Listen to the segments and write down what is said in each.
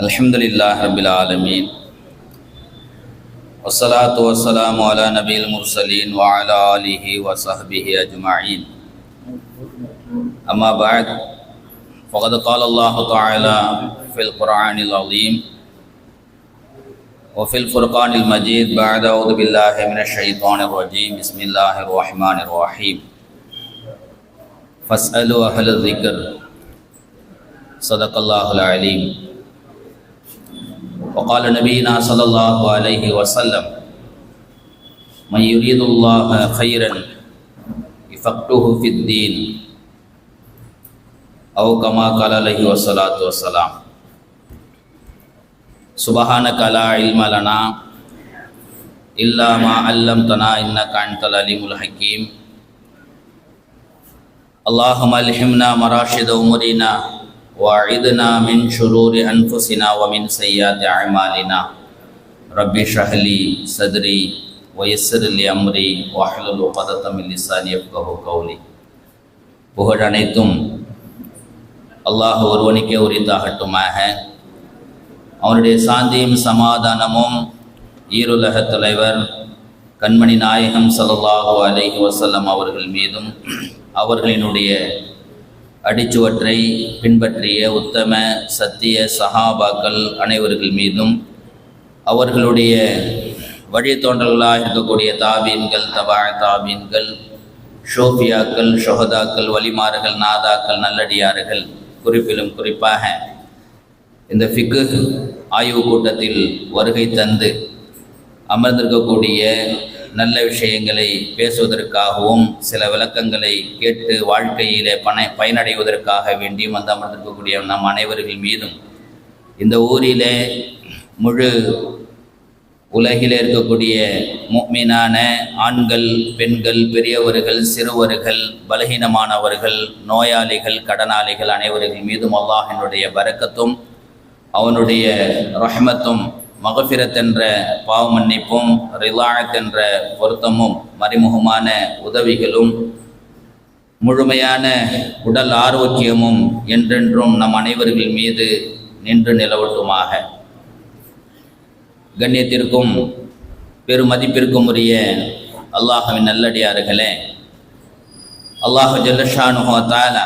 الحمد لله رب العالمين والصلاة والسلام على نبي المرسلين وعلى آله وصحبه أجمعين أما بعد فقد قال الله تعالى في القرآن العظيم وفي الفرقان المجيد بعد أعوذ بالله من الشيطان الرجيم بسم الله الرحمن الرحيم فاسألوا أهل الذكر صدق الله العليم وقال نبينا صلى الله عليه وسلم من يريد الله خيرا يفقهه في الدين أو كما قال عليه الصلاة والسلام. سبحانك لا علم لنا إلا ما علمتنا إنك أنت العليم الحكيم. اللهم ألهمنا مراشد أمورنا وأعذنا من شرور أنفسنا ومن سيئات أعمالنا رب اشرح لي صدري ويسر لي أمري واحلل عقدة من لساني يفقهوا قولي புகழ் அனைத்தும் அல்லாஹ் ஒருவனுக்கே உரித்தாகட்டுமாக அவனுடைய சாந்தியும் சமாதானமும் ஈருலக தலைவர் கண்மணி நாயகம் ஸல்லல்லாஹு அலைஹி வஸல்லம் அவர்கள் மீதும் அவர்களினுடைய அடிச்சுவற்றை பின்பற்றிய உத்தம சத்திய சஹாபாக்கள் அனைவர்கள் மீதும் அவர்களுடைய வழித்தோன்றல்களாக இருக்கக்கூடிய தாபீன்கள் தபா தாபீன்கள் ஷோபியாக்கள் ஷொஹதாக்கள் வலிமார்கள் நாதாக்கள் நல்லடியார்கள் குறிப்பிலும் குறிப்பாக இந்த ஃபிக்கு ஆய்வு கூட்டத்தில் வருகை தந்து அமர்ந்திருக்கக்கூடிய நல்ல விஷயங்களை பேசுவதற்காகவும் சில விளக்கங்களை கேட்டு வாழ்க்கையிலே பண பயனடைவதற்காக வேண்டியும் வந்து அமர்ந்திருக்கக்கூடிய நம் அனைவர்கள் மீதும் இந்த ஊரிலே முழு உலகிலே இருக்கக்கூடிய மீனான ஆண்கள் பெண்கள் பெரியவர்கள் சிறுவர்கள் பலகீனமானவர்கள் நோயாளிகள் கடனாளிகள் அனைவர்கள் மீதும் அல்லாஹினுடைய பரக்கத்தும் அவனுடைய ரஹமத்தும் மகஃபிரத் என்ற பாவ மன்னிப்பும் ரிலாயத் என்ற பொருத்தமும் மறைமுகமான உதவிகளும் முழுமையான உடல் ஆரோக்கியமும் என்றென்றும் நம் அனைவர்கள் மீது நின்று நிலவட்டுமாக. கண்ணியத்திற்கும் பெருமதிப்பிற்கும் உரிய அல்லாஹவின் நல்லடியார்களே அல்லாஹு ஜல்லஷானுஹோ தாலா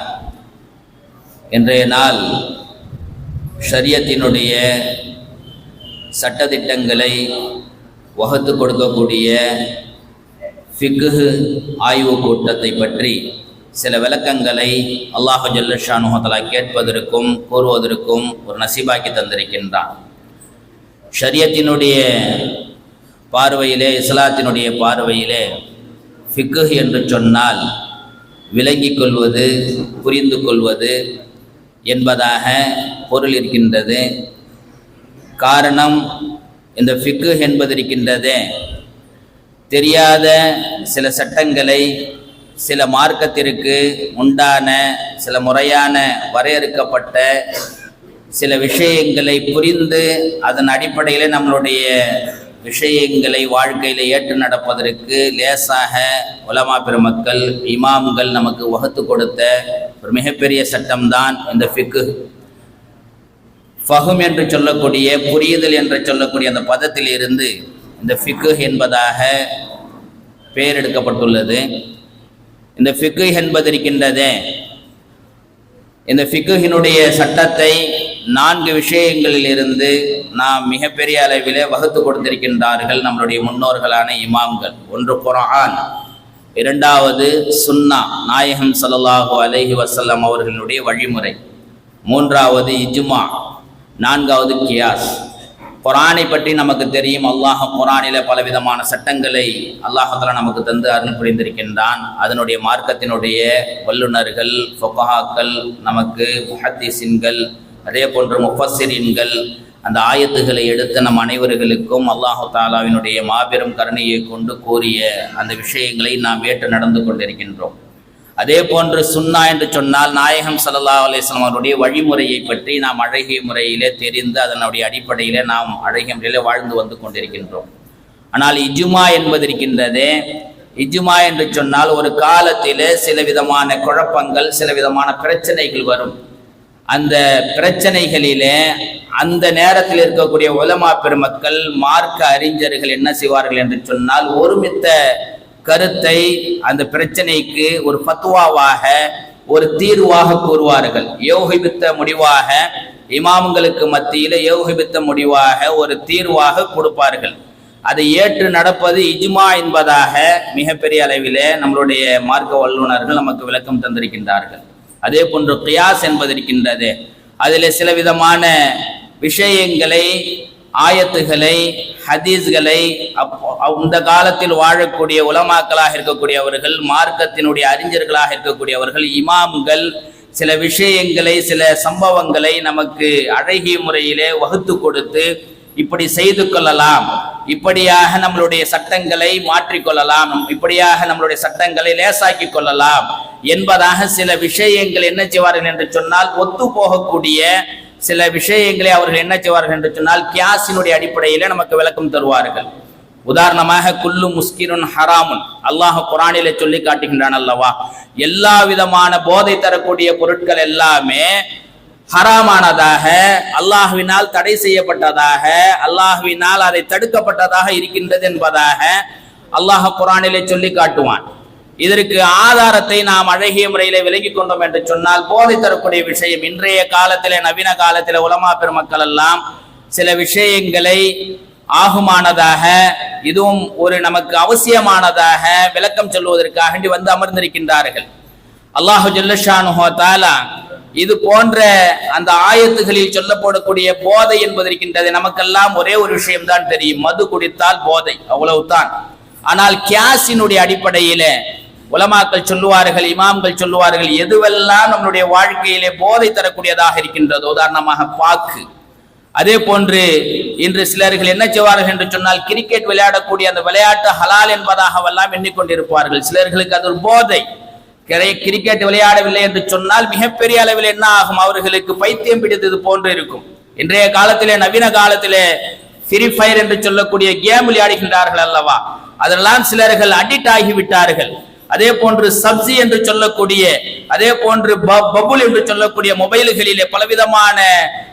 இன்றைய நாள் ஷரியத்தினுடைய சட்டத்திட்டங்களை வகுத்து கொடுக்கக்கூடிய ஃபிக்கு ஆய்வு கூட்டத்தை பற்றி சில விளக்கங்களை அல்லாஹு ஜல்லஷானுஹலா கேட்பதற்கும் கூறுவதற்கும் ஒரு நசீபாக்கி தந்திருக்கின்றான். ஷரியத்தினுடைய பார்வையிலே இஸ்லாத்தினுடைய பார்வையிலே ஃபிக்கு என்று சொன்னால் விளங்கிக் கொள்வது புரிந்து கொள்வது என்பதாக பொருள் இருக்கின்றது. காரணம் இந்த ஃபிக்கு என்பதிருக்கின்றது. தெரியாத சில சட்டங்களை சில மார்க்கத்திற்கு உண்டான சில முறையான வரையறுக்கப்பட்ட சில விஷயங்களை புரிந்து அதன் அடிப்படையில் நம்மளுடைய விஷயங்களை வாழ்க்கையில் ஏற்று நடப்பதற்கு லேசாக உலமா பெருமக்கள் இமாம்கள் நமக்கு வகுத்து கொடுத்த ஒரு மிகப்பெரிய சட்டம்தான் இந்த ஃபிக்கு ஃபஹும் என்று சொல்லக்கூடிய புரியுதல் என்று சொல்லக்கூடிய அந்த பதத்தில் இருந்து இந்த ஃபிக்கு என்பதாக பெயர் எடுக்கப்பட்டுள்ளது இந்த ஃபிக்கு என்பது இருக்கின்றதே இந்த ஃபிக்குகினுடைய சட்டத்தை நான்கு விஷயங்களில் இருந்து நாம் மிகப்பெரிய அளவிலே வகுத்து கொடுத்திருக்கின்றார்கள் நம்மளுடைய முன்னோர்களான இமாம்கள். ஒன்று குரான் இரண்டாவது சுன்னா நாயகம் சல்லாஹூ அலஹி வசல்லம் அவர்களுடைய வழிமுறை. மூன்றாவது இஜ்மா நான்காவது கியாஸ். குரானை பற்றி நமக்கு தெரியும். அல்லாஹ் குரானில பலவிதமான சட்டங்களை அல்லாஹால நமக்கு தந்து அருள் புரிந்திருக்கின்றான். அதனுடைய மார்க்கத்தினுடைய வல்லுநர்கள் ஃபொகஹாக்கள் நமக்கு முஹத்தீசின்கள் அதே போன்று முஃபசிரின்கள் அந்த ஆயத்துகளை எடுத்து நம் அனைவர்களுக்கும் அல்லாஹு தாலாவினுடைய மாபெரும் கருணையை கொண்டு கூறிய அந்த விஷயங்களை நாம் ஏற்று நடந்து கொண்டிருக்கின்றோம். அதே போன்று சுன்னா என்று சொன்னால் நாயகம் சல்லா அலிஸ்லாம் அவருடைய வழிமுறையை பற்றி நாம் அழகிய முறையிலே தெரிந்து அதனுடைய அடிப்படையிலே நாம் அழகிய முறையிலே வாழ்ந்து வந்து கொண்டிருக்கின்றோம். ஆனால் இஜுமா என்பது இருக்கின்றதே. இஜுமா என்று சொன்னால் ஒரு காலத்திலே சில விதமான குழப்பங்கள் சில விதமான பிரச்சனைகள் வரும். அந்த பிரச்சனைகளிலே அந்த நேரத்தில் இருக்கக்கூடிய உலமா பெருமக்கள் மார்க்க அறிஞர்கள் என்ன செய்வார்கள் என்று சொன்னால் ஒருமித்த கருத்தை அந்த பிரச்சனைக்கு ஒரு பத்துவாவாக ஒரு தீர்வாக கூறுவார்கள். யோகிபித்த முடிவாக இமாம்களுக்கு மத்தியில யோகிபித்த முடிவாக ஒரு தீர்வாக கொடுப்பார்கள். அதை ஏற்று நடப்பது இஜ்மா என்பதாக மிகப்பெரிய அளவில் நம்மளுடைய மார்க்க வல்லுநர்கள் நமக்கு விளக்கம் தந்திருக்கின்றார்கள். அதே போன்று கியாஸ் என்பது இருக்கின்றது. அதில் சில விதமான விஷயங்களை ஆயத்துகளை ஹதீஸ்களை அப்போ அந்த காலத்தில் வாழக்கூடிய உலமாக்களாக இருக்கக்கூடியவர்கள் மார்க்கத்தினுடைய அறிஞர்களாக இருக்கக்கூடியவர்கள் இமாம்கள் சில விஷயங்களை சில சம்பவங்களை நமக்கு அழகிய முறையிலே வகுத்து கொடுத்து இப்படி செய்து கொள்ளலாம். இப்படியாக நம்மளுடைய சட்டங்களை மாற்றிக்கொள்ளலாம் இப்படியாக நம்மளுடைய சட்டங்களை லேசாக்கி கொள்ளலாம். என்பதாக சில விஷயங்கள் என்ன செய்வார்கள் என்று சொன்னால் ஒத்து போகக்கூடிய சில விஷயங்களை அவர்கள் என்ன செய்வார்கள் என்று சொன்னால் கியாசினுடைய அடிப்படையில நமக்கு விளக்கம் தருவார்கள். உதாரணமாக குல்லு முஸ்கிருன் ஹராமுன். அல்லாஹ் குரானில சொல்லி காட்டுகின்றான் அல்லவா? எல்லா விதமான போதை தரக்கூடிய பொருட்கள் எல்லாமே ஹராமானதாக அல்லாஹுவினால் தடை செய்யப்பட்டதாக அல்லாஹுவினால் அதை தடுக்கப்பட்டதாக இருக்கின்றது என்பதாக அல்லாஹ் குரானிலே சொல்லி காட்டுவான். இதற்கு ஆதாரத்தை நாம் அழகிய முறையிலே விலகிக் கொண்டோம் என்று சொன்னால் போதை தரக்கூடிய விஷயம் இன்றைய காலத்திலே நவீன காலத்திலே உலமா பெருமக்கள் எல்லாம் சில விஷயங்களை ஆகுமானதாக இதுவும் ஒரு நமக்கு அவசியமானதாக விளக்கம் சொல்வதற்காக வந்து அமர்ந்திருக்கின்றார்கள். அல்லாஹு ஜல்லஷானுஹோ தாலா இது போன்ற அந்த ஆயத்துகளில் சொல்லப்படக்கூடிய போதை என்பது இருக்கின்றது நமக்கெல்லாம் ஒரே ஒரு விஷயம்தான் தெரியும். மது குடித்தால் போதை அவ்வளவுதான். ஆனால் கியாஸினுடைய அடிப்படையில உலமாக்கள் சொல்லுவார்கள் இமாம்கள் சொல்லுவார்கள் எதுவெல்லாம் நம்மளுடைய வாழ்க்கையிலே போதை தரக்கூடியதாக இருக்கின்றதோ உதாரணமாக பாக்கு. அதே போன்று இன்று சிலர்கள் என்ன செய்வார்கள் என்று சொன்னால் கிரிக்கெட் விளையாடக்கூடிய அந்த விளையாட்டு ஹலால் என்பதாகவெல்லாம் எண்ணிக்கொண்டிருப்பார்கள். சிலர்களுக்கு அது ஒரு போதை. கிரிக்கெட் விளையாடவில்லை என்று சொன்னால் மிகப்பெரிய அளவில் என்ன ஆகும்? அவர்களுக்கு பைத்தியம் பிடித்தது போன்று இருக்கும். இன்றைய காலத்திலே நவீன காலத்திலே ஃப்ரீ ஃபயர் என்று சொல்லக்கூடிய கேம் விளையாடுகின்றார்கள் அல்லவா? அதெல்லாம் சிலர்கள் அடிக்ட் ஆகிவிட்டார்கள். அதே போன்று சப்ஜி என்று சொல்லக்கூடிய அதே போன்று ப- பபுல் என்று சொல்லக்கூடிய மொபைல்களிலே பலவிதமான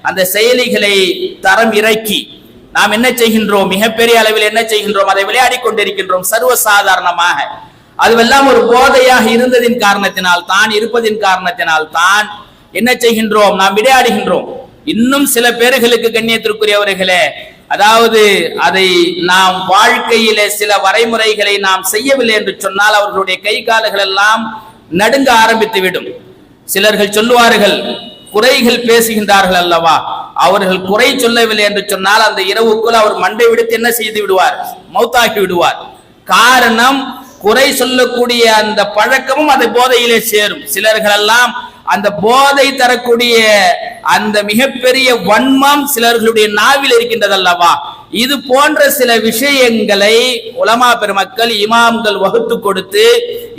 அந்த செயலிகளை தரம் இறக்கி நாம் என்ன செய்கின்றோம்? மிகப்பெரிய அளவில் என்ன செய்கின்றோம்? அதை விளையாடி கொண்டிருக்கின்றோம் சர்வசாதாரணமாக. அதுவெல்லாம் ஒரு போதையாக இருந்ததின் காரணத்தினால் தான் இருப்பதின் காரணத்தினால் தான் என்ன செய்கின்றோம்? நாம் விளையாடுகின்றோம். இன்னும் சில பேர்களுக்கு கண்ணியத்திற்குரியவர்களே அதாவது அதை நாம் வாழ்க்கையிலே சில வரைமுறைகளை நாம் செய்யவில்லை என்று சொன்னால் அவர்களுடைய கை கால்கள் எல்லாம் நடுங்க ஆரம்பித்து விடும் சிலர்கள் சொல்லுவார்கள் குறைகள் பேசுகின்றார்கள் அல்லவா? அவர்கள் குறை சொல்லவில்லை என்று சொன்னால் அந்த இரவுக்குள் அவர் மண்டை விடுத்து என்ன செய்து விடுவார்? மௌத்தாக்கி விடுவார். காரணம் குறை சொல்லக்கூடிய அந்த பழக்கமும் அந்த போதையிலே சேரும். சிலர்கள் எல்லாம் அந்த போதை தரக்கூடிய அந்த மிகப்பெரிய வன்மம் சிலர்களுடைய நாவில் இருக்கின்றது அல்லவா இது போன்ற சில விஷயங்களை உலமா பெருமக்கள் இமாம்கள் வகுத்து கொடுத்து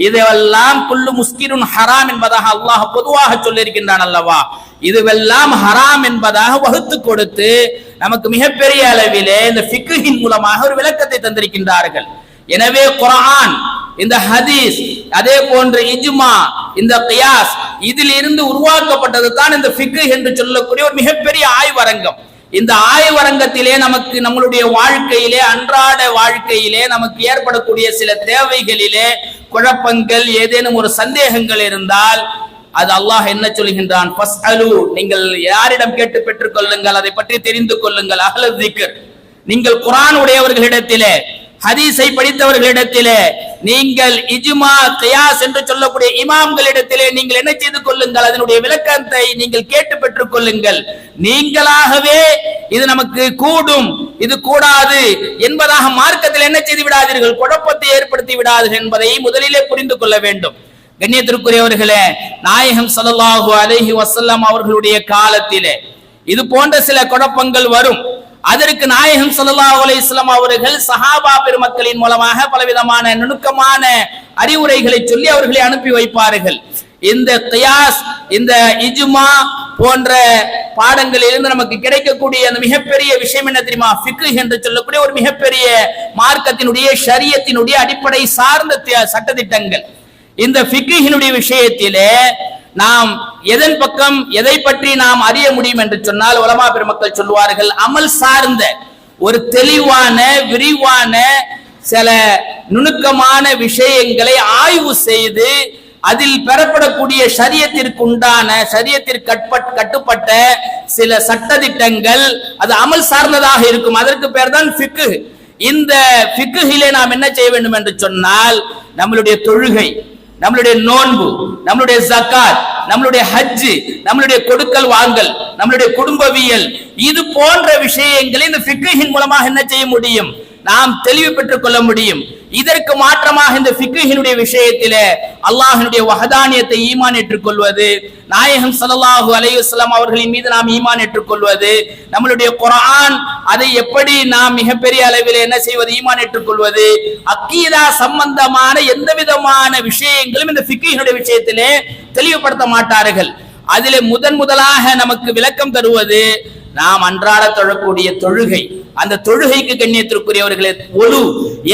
இதெல்லாம் புல்லு முஸ்கிருன் ஹராம் என்பதாக அல்லாஹ் பொதுவாக சொல்லியிருக்கின்றான் அல்லவா இதுவெல்லாம் ஹராம் என்பதாக வகுத்து கொடுத்து நமக்கு மிகப்பெரிய அளவிலே இந்த பிக்குகின் மூலமாக ஒரு விளக்கத்தை தந்திருக்கின்றார்கள். எனவே குரான் இந்த ஹதீஸ் அதே போன்ற இஜ்மா இந்த கியாஸ் இதில் இருந்து உருவாக்கப்பட்டது தான் இந்த ஃபிக்கு என்று சொல்லக்கூடிய ஒரு மிகப்பெரிய ஆய்வரங்கம். இந்த ஆய்வரங்கத்திலே நமக்கு நம்மளுடைய வாழ்க்கையிலே அன்றாட வாழ்க்கையிலே நமக்கு ஏற்படக்கூடிய சில தேவைகளிலே குழப்பங்கள் ஏதேனும் ஒரு சந்தேகங்கள் இருந்தால் அது அல்லாஹ் என்ன சொல்கின்றான்? நீங்கள் யாரிடம் கேட்டு பெற்றுக் கொள்ளுங்கள் அதை பற்றி தெரிந்து கொள்ளுங்கள். அகலத் நீங்கள் குரான் உடையவர்களிடத்திலே ஹதீஸை படித்தவர்களிடத்திலே நீங்கள் இஜுமா கியாஸ் என்று சொல்லக்கூடிய இமாம்களிடத்திலே நீங்கள் என்ன செய்து கொள்ளுங்கள்? அதனுடைய விளக்கத்தை நீங்கள் கேட்டு பெற்றுக் கொள்ளுங்கள். நீங்களாகவே இது நமக்கு கூடும் இது கூடாது என்பதாக மார்க்கத்தில் என்ன செய்து விடாதீர்கள்? குழப்பத்தை ஏற்படுத்தி விடாதீர்கள் என்பதை முதலிலே புரிந்து கொள்ள வேண்டும். கண்ணியத்திற்குரியவர்களே நாயகம் சல்லாஹூ அலஹி வசல்லாம் அவர்களுடைய காலத்திலே இது போன்ற சில குழப்பங்கள் வரும். அதற்கு நாயகம் சல்லா அலைஹி அவர்கள் சஹாபா பெருமக்களின் மூலமாக பலவிதமான நுணுக்கமான அறிவுரைகளை சொல்லி அவர்களை அனுப்பி வைப்பார்கள். இந்த தயாஸ் இந்த இஜுமா போன்ற பாடங்களிலிருந்து நமக்கு கிடைக்கக்கூடிய அந்த மிகப்பெரிய விஷயம் என்ன தெரியுமா? ஃபிக்கு என்று சொல்லக்கூடிய ஒரு மிகப்பெரிய மார்க்கத்தினுடைய ஷரியத்தினுடைய அடிப்படை சார்ந்த சட்டத்திட்டங்கள். சட்டதிட்டங்கள் இந்த ஃபிக்கினுடைய விஷயத்திலே நாம் எதன் பக்கம் எதை பற்றி நாம் அறிய முடியும் என்று சொன்னால் உலமா பெருமக்கள் சொல்வார்கள் அமல் சார்ந்த ஒரு தெளிவான விரிவான சில நுணுக்கமான விஷயங்களை ஆய்வு செய்து அதில் பெறப்படக்கூடிய சரியத்திற்கு உண்டான சரியத்திற்கு கட்பட் கட்டுப்பட்ட சில சட்டதிட்டங்கள் அது அமல் சார்ந்ததாக இருக்கும். அதற்கு பேர் தான் ஃபிக்கு இந்த ஃபிக்குகிலே நாம் என்ன செய்ய வேண்டும் என்று சொன்னால் நம்மளுடைய தொழுகை. நம்மளுடைய நோன்பு நம்மளுடைய ஜக்காத் நம்மளுடைய ஹஜ்ஜு நம்மளுடைய கொடுக்கல் வாங்கல் நம்மளுடைய குடும்பவியல் இது போன்ற விஷயங்களை இந்த ஃபிக்குகின் மூலமாக என்ன செய்ய முடியும்? நாம் தெளிவு பெற்றுக் கொள்ள முடியும். இதற்கு மாற்றமாக இந்த ஃபிக்குகினுடைய விஷயத்திலே அல்லாஹினுடைய வஹதானியத்தை ஈமான் ஏற்றுக்கொள்வது நாயகம் ஸல்லல்லாஹு அலையுஸ்லாம் அவர்களின் மீது நாம் ஈமான் ஏற்றுக்கொள்வது நம்மளுடைய குரான் அதை எப்படி நாம் மிகப்பெரிய அளவில் என்ன செய்வது ஈமான் ஏற்றுக்கொள்வது அக்கீதா சம்பந்தமான எந்த விதமான விஷயங்களும் இந்த ஃபிக்குகினுடைய விஷயத்திலே தெளிவுபடுத்த மாட்டார்கள். அதிலே முதன் முதலாக நமக்கு விளக்கம் தருவது நாம் அன்றாட தொழக்கூடிய தொழுகை. அந்த தொழுகைக்கு கண்ணியத்திற்குரியவர்களே ஒழு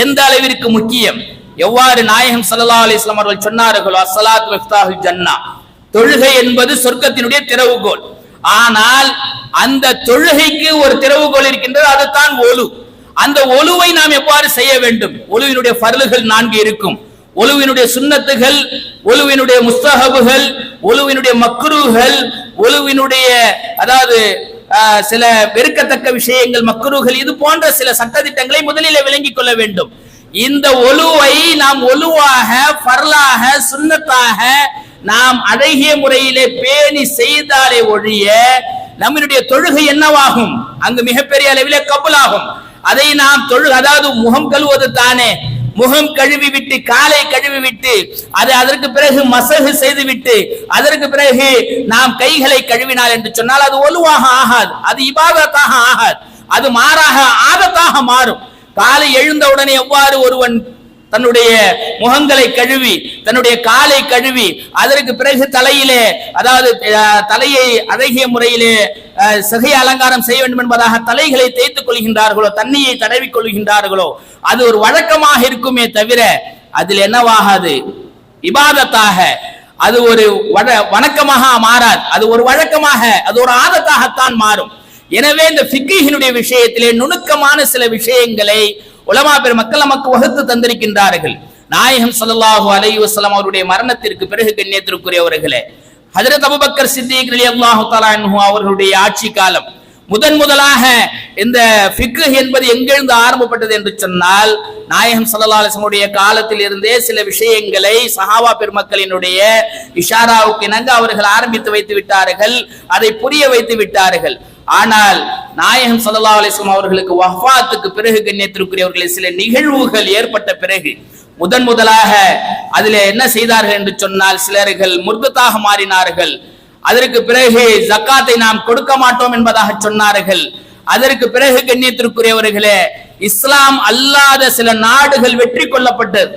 எந்த அளவிற்கு முக்கியம்? எவ்வாறு நாயகம் சல்லா அலிஸ்லாம் அவர்கள் சொன்னார்களோ அசலாத் மிஃப்தாஹுல் ஜன்னா. தொழுகை என்பது சொர்க்கத்தினுடைய திறவுகோல். ஆனால் அந்த தொழுகைக்கு ஒரு திறவுகோல் இருக்கின்றது அதுதான் ஒலு அந்த ஒலுவை நாம் எவ்வாறு செய்ய வேண்டும்? ஒலுவினுடைய பரலுகள் நான்கு இருக்கும். ஒலுவினுடைய சுண்ணத்துகள் ஒலுவினுடைய முஸ்தகபுகள் ஒலுவினுடைய மக்ரூகள் ஒலுவினுடைய அதாவது சில வெறுக்கத்தக்க விஷயங்கள் மக்குருகள் இது போன்ற சில சட்டதிட்டங்களை முதலில் விளங்கிக் கொள்ள வேண்டும். இந்த ஒலுவை நாம் ஒலுவாக பரலாக சுண்ணத்தாக நாம் அழகிய முறையிலே பேணி செய்தாலே ஒழிய நம்மளுடைய தொழுகை என்னவாகும்? அங்கு மிகப்பெரிய அளவிலே கபுலாகும். அதை நாம் தொழு அதாவது முகம் கழுவது தானே. முகம் கழுவி விட்டு காலை கழுவி விட்டு அது அதற்கு பிறகு மசகு செய்து விட்டு அதற்கு பிறகு நாம் கைகளை கழுவினால் என்று சொன்னால் அது ஒலுவாக ஆகாது அது இபாதத்தாக ஆகாது அது மாறாக ஆபத்தாக மாறும். காலை எழுந்தவுடனே எவ்வாறு ஒருவன் தன்னுடைய முகங்களை கழுவி தன்னுடைய காலை கழுவி அதற்கு பிறகு தலையிலே அதாவது தலையை அழகிய முறையிலே சிகை அலங்காரம் செய்ய வேண்டும் என்பதாக தலைகளை தேய்த்துக் கொள்கின்றார்களோ தண்ணியை தடவி கொள்கின்றார்களோ அது ஒரு வழக்கமாக இருக்குமே தவிர அதில் என்னவாகாது? இபாதத்தாக. அது ஒரு வணக்கமாக மாறாது. அது ஒரு வழக்கமாக அது ஒரு ஆதத்தாகத்தான் மாறும். எனவே இந்த ஃபிக்கினுடைய விஷயத்திலே நுணுக்கமான சில விஷயங்களை உலமா பெருமக்கள் நமக்கு வகுத்து தந்திருக்கின்றார்கள். நாயகம் சல்லாஹு அலைஹி வஸல்லம் அவருடைய மரணத்திற்கு பிறகு கண்ணியத்திற்குரியவர்களே ஹதரத் அபுபக்கர் சித்திக் அலி அல்லாஹு அவர்களுடைய ஆட்சி காலம். முதன் முதலாக இந்த ஃபிக்கு என்பது எங்கிருந்து ஆரம்பப்பட்டது என்று சொன்னால் நாயகம் ஸல்லல்லாஹு காலத்தில் இருந்தே சில விஷயங்களை சஹாவா பெருமக்களினுடைய இஷாராவுக்கு இணங்க அவர்கள் ஆரம்பித்து வைத்து விட்டார்கள் அதை புரிய வைத்து விட்டார்கள். ஆனால் நாயகம் சல்லா அலைஹி அவர்களுக்கு வஃபாத்துக்கு பிறகு கண்ணியத்திற்குரியவர்களே சில நிகழ்வுகள் ஏற்பட்ட பிறகு முதன் முதலாக அதிலே என்ன செய்தார்கள் என்று சொன்னால் சிலர்கள் முர்தத்தாக மாறினார்கள். அதற்கு பிறகு ஜக்காத்தை நாம் கொடுக்க மாட்டோம் என்பதாக சொன்னார்கள். அதற்கு பிறகு கண்ணியத்திற்குரியவர்களே இஸ்லாம் அல்லாத சில நாடுகள் வெற்றி கொள்ளப்பட்டது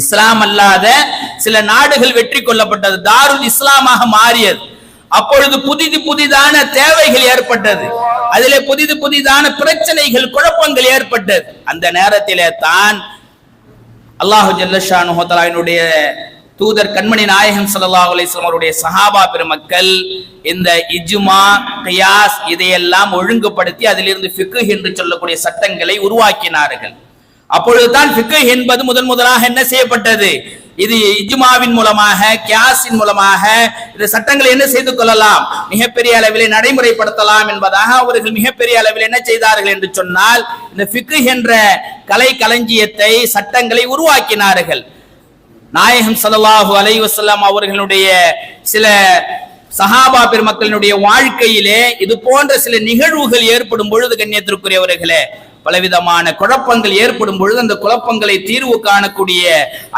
இஸ்லாம் அல்லாத சில நாடுகள் வெற்றி கொள்ளப்பட்டது தாருல் இஸ்லாமாக மாறியது. அப்பொழுது புதிது புதிதான தேவைகள் ஏற்பட்டது. அதிலே புதிது புதிதான பிரச்சனைகள் குழப்பங்கள் ஏற்பட்டது. அந்த நேரத்திலே தான் அல்லாஹு ஜல்லஷானு தூதர் கண்மணி நாயகன் ஸல்லல்லாஹு அலைஹி அவருடைய சஹாபா பெருமக்கள் இந்த இஜுமா கியாஸ் இதையெல்லாம் ஒழுங்குபடுத்தி அதிலிருந்து ஃபிக்கு என்று சொல்லக்கூடிய சட்டங்களை உருவாக்கினார்கள். அப்பொழுதுதான் ஃபிக்ஹ் என்பது முதன் முதலாக என்ன செய்யப்பட்டது? இது இஜ்மாவின் மூலமாக கியாஸின் மூலமாக இந்த சட்டங்களை என்ன செய்து கொள்ளலாம்? மிகப்பெரிய அளவிலே நடைமுறைப்படுத்தலாம் என்பதாக அவர்கள் மிகப்பெரிய அளவில் என்ன செய்தார்கள் என்று சொன்னால் இந்த பிக்கு என்ற கலை களஞ்சியத்தை சட்டங்களை உருவாக்கினார்கள். நாயகம் சல்லாஹூ அலைஹி வஸல்லம் அவர்களுடைய சில சஹாபா பெருமக்களினுடைய வாழ்க்கையிலே இது போன்ற சில நிகழ்வுகள் ஏற்படும் பொழுது கண்ணியத்திற்குரியவர்களே பலவிதமான குழப்பங்கள் ஏற்படும் பொழுது அந்த குழப்பங்களை தீர்வு காணக்கூடிய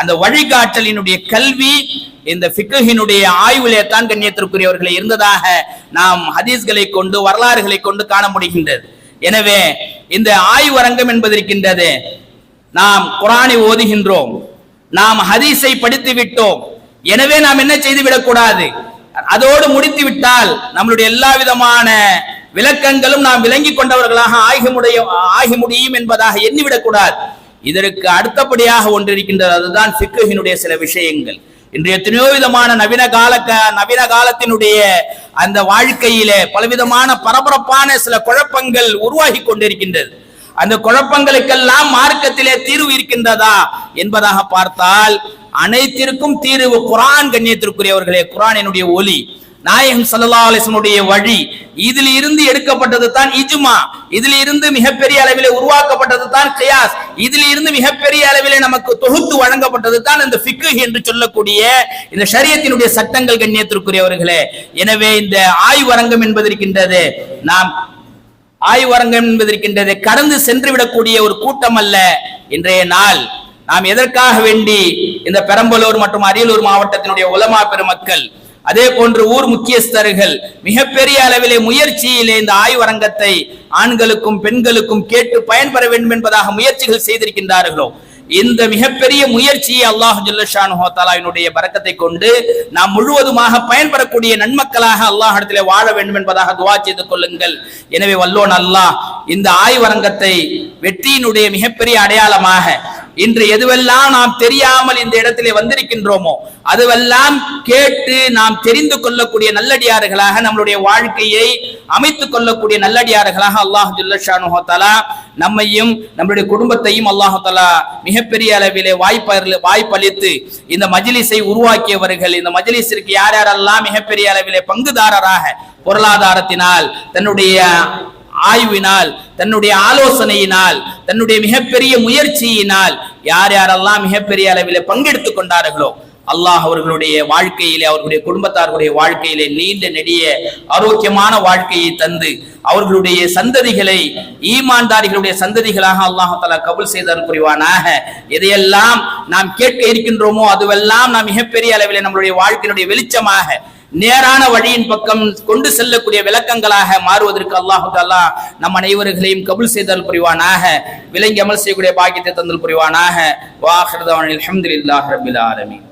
அந்த வழிகாட்டலினுடைய கல்வி இந்த ஃபிக்குஹினுடைய ஆய்விலே தான் கண்ணியத்திற்குரியவர்களை இருந்ததாக நாம் ஹதீஸ்களை கொண்டு வரலாறுகளை கொண்டு காண முடிகின்றது. எனவே இந்த ஆய்வரங்கம் என்பதற்கின்றது நாம் குரானை ஓதுகின்றோம். நாம் ஹதீஸை படித்து விட்டோம் எனவே நாம் என்ன செய்து விடக்கூடாது அதோடு முடித்து விட்டால் நம்மளுடைய எல்லா விதமான விளக்கங்களும் நாம் விளங்கி கொண்டவர்களாக ஆகி முடிய ஆகி முடியும் என்பதாக எண்ணிவிடக்கூடாது. இதற்கு அடுத்தபடியாக ஒன்று இருக்கின்றது அதுதான் சிக்குகினுடைய சில விஷயங்கள். இன்று எத்தனையோ விதமான நவீன கால க- நவீன காலத்தினுடைய அந்த வாழ்க்கையிலே பலவிதமான பரபரப்பான சில குழப்பங்கள் உருவாகி கொண்டிருக்கின்றது. அந்த குழப்பங்களுக்கெல்லாம் மார்க்கத்திலே தீர்வு இருக்கின்றதா என்பதாக பார்த்தால் அனைத்திற்கும் தீர்வு குரான் கண்ணியத்திற்குரியவர்களே குரானினுடைய ஒலி. நாயகம் சல்லா அலைஹி வழி. இதில் இருந்து எடுக்கப்பட்டது தான் இஜுமா. இதில் இருந்து மிகப்பெரிய அளவிலே உருவாக்கப்பட்டது தான் கியாஸ். இதில் இருந்து மிகப்பெரிய அளவிலே நமக்கு தொகுத்து வழங்கப்பட்டது தான் இந்த ஃபிக்ஹ் என்று சொல்லக்கூடிய இந்த சரியத்தினுடைய சட்டங்கள் கண்ணியத்திற்குரியவர்களே. எனவே இந்த ஆய்வரங்கம் என்பதற்கின்றது நாம் ஆய்வரங்கம் என்பதற்கின்றது கடந்து சென்று விடக்கூடிய ஒரு கூட்டம் அல்ல. இன்றைய நாள் நாம் எதற்காக வேண்டி இந்த பெரம்பலூர் மற்றும் அரியலூர் மாவட்டத்தினுடைய உலமா பெருமக்கள் அதே போன்று ஊர் முக்கியஸ்தர்கள் மிகப்பெரிய அளவிலே முயற்சியிலே இந்த ஆய்வரங்கத்தை ஆண்களுக்கும் பெண்களுக்கும் கேட்டு பயன்பெற வேண்டும் என்பதாக முயற்சிகள் செய்திருக்கின்றார்களோ இந்த மிகப்பெரிய முயற்சியை அல்லாஹ் ஜுல்லஷானுடைய பறக்கத்தை கொண்டு நாம் முழுவதுமாக பயன்பெறக்கூடிய நன்மக்களாக அல்லாஹ் இடத்திலே வாழ வேண்டும் என்பதாக துவா செய்து கொள்ளுங்கள். எனவே வல்லோன் அல்லாஹ் இந்த ஆய்வரங்கத்தை வெற்றியினுடைய மிகப்பெரிய அடையாளமாக இன்று எதுவெல்லாம் நாம் தெரியாமல் இந்த இடத்திலே வந்திருக்கின்றோமோ அதுவெல்லாம் கேட்டு நாம் தெரிந்து கொள்ளக்கூடிய நல்லடியார்களாக நம்மளுடைய வாழ்க்கையை அமைத்துக் கொள்ளக்கூடிய நல்லடியார்களாக அல்லாஹு ஜல்லஷானு நம்மையும் நம்மளுடைய குடும்பத்தையும் அல்லாஹாலா மிகப்பெரிய அளவிலே வாய்ப்பு வாய்ப்பளித்து இந்த மஜ்லிஸை உருவாக்கியவர்கள் இந்த மஜ்லிஸிற்கு யார் யாரெல்லாம் மிகப்பெரிய அளவிலே பங்குதாரராக பொருளாதாரத்தினால் தன்னுடைய ஆய்வினால் தன்னுடைய ஆலோசனையினால் தன்னுடைய மிகப்பெரிய முயற்சியினால் யார் யாரெல்லாம் மிகப்பெரிய அளவில் பங்கெடுத்து கொண்டார்களோ அல்லாஹ் அவர்களுடைய வாழ்க்கையிலே அவர்களுடைய குடும்பத்தார்களுடைய வாழ்க்கையிலே நீண்ட நெடிய ஆரோக்கியமான வாழ்க்கையை தந்து அவர்களுடைய சந்ததிகளை ஈமான்தாரிகளுடைய சந்ததிகளாக அல்லாஹ் தலா கபுல் செய்தார் புரிவானாக. எதையெல்லாம் நாம் கேட்க இருக்கின்றோமோ அதுவெல்லாம் நாம் மிகப்பெரிய அளவிலே நம்மளுடைய வாழ்க்கையினுடைய வெளிச்சமாக நேரான வழியின் பக்கம் கொண்டு செல்லக்கூடிய விளக்கங்களாக மாறுவதற்கு அல்லாஹு தாலா நம் அனைவர்களையும் கபுல் செய்தல் புரிவானாக விலங்கி அமல் செய்யக்கூடிய பாக்கியத்தை தந்தல் புரிவானாக. வாஹிருதவானில் அல்ஹம்துலில்லாஹி ரப்பில் ஆலமீன்.